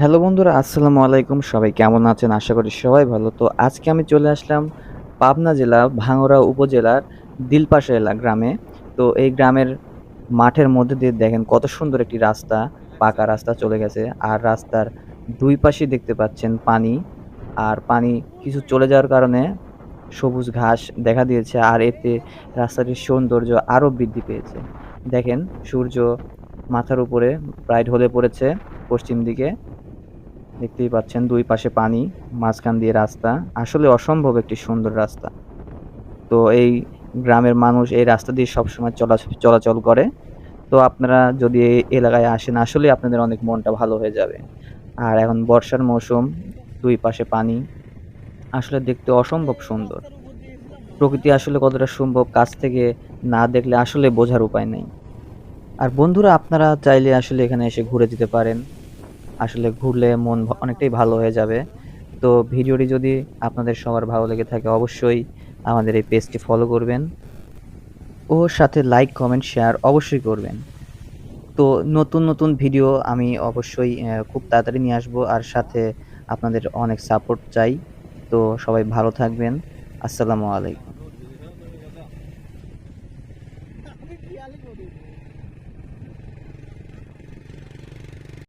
Hello বন্ধুরা, আসসালামু আলাইকুম। সবাই কেমন আছেন? আশা করি সবাই ভালো। তো আজকে আমি চলে আসলাম পাবনা জেলা ভাঙ্গড়া উপজেলার দিলপাশা এলা গ্রামে। তো এই গ্রামের মাঠের মধ্যে দিয়ে দেখেন কত সুন্দর একটি রাস্তা, পাকা রাস্তা চলে গেছে। আর রাস্তার দুই পাশে দেখতে পাচ্ছেন পানি। আর পানি কিছু চলে যাওয়ার কারণে সবুজ ঘাস দেখা দিয়েছে। আর এতে রাস্তাটির সৌন্দর্য আরও বৃদ্ধি পেয়েছে। দেখেন সূর্য মাথার উপরে প্রায় ঢলে পড়েছে পশ্চিম দিকে। দেখতেই পাচ্ছেন দুই পাশে পানি, মাঝখান দিয়ে রাস্তা। আসলে অসম্ভব একটি সুন্দর রাস্তা। তো এই গ্রামের মানুষ এই রাস্তা দিয়ে সবসময় চলা চলাচল করে। তো আপনারা যদি এই এলাকায় আসেন আসলে আপনাদের অনেক মনটা ভালো হয়ে যাবে। আর এখন বর্ষার মৌসুম, দুই পাশে পানি। আসলে দেখতে অসম্ভব সুন্দর। প্রকৃতি আসলে কতটা সম্ভব কাছ থেকে না দেখলে আসলে বোঝার উপায় নেই। আর বন্ধুরা, আপনারা চাইলে আসলে এখানে এসে ঘুরে যেতে পারেন। আসলে ঘুরলে মন অনেকটাই ভালো হয়ে যাবে। তো ভিডিওটি যদি আপনাদের সবার ভালো লেগে থাকে, অবশ্যই আমাদের এই পেজটি ফলো করবেন ও সাথে লাইক কমেন্ট শেয়ার অবশ্যই করবেন। তো নতুন নতুন ভিডিও আমি অবশ্যই খুব তাড়াতাড়ি নিয়ে আসব আর সাথে আপনাদের অনেক সাপোর্ট চাই। তো সবাই ভালো থাকবেন। আসসালামু আলাইকুম।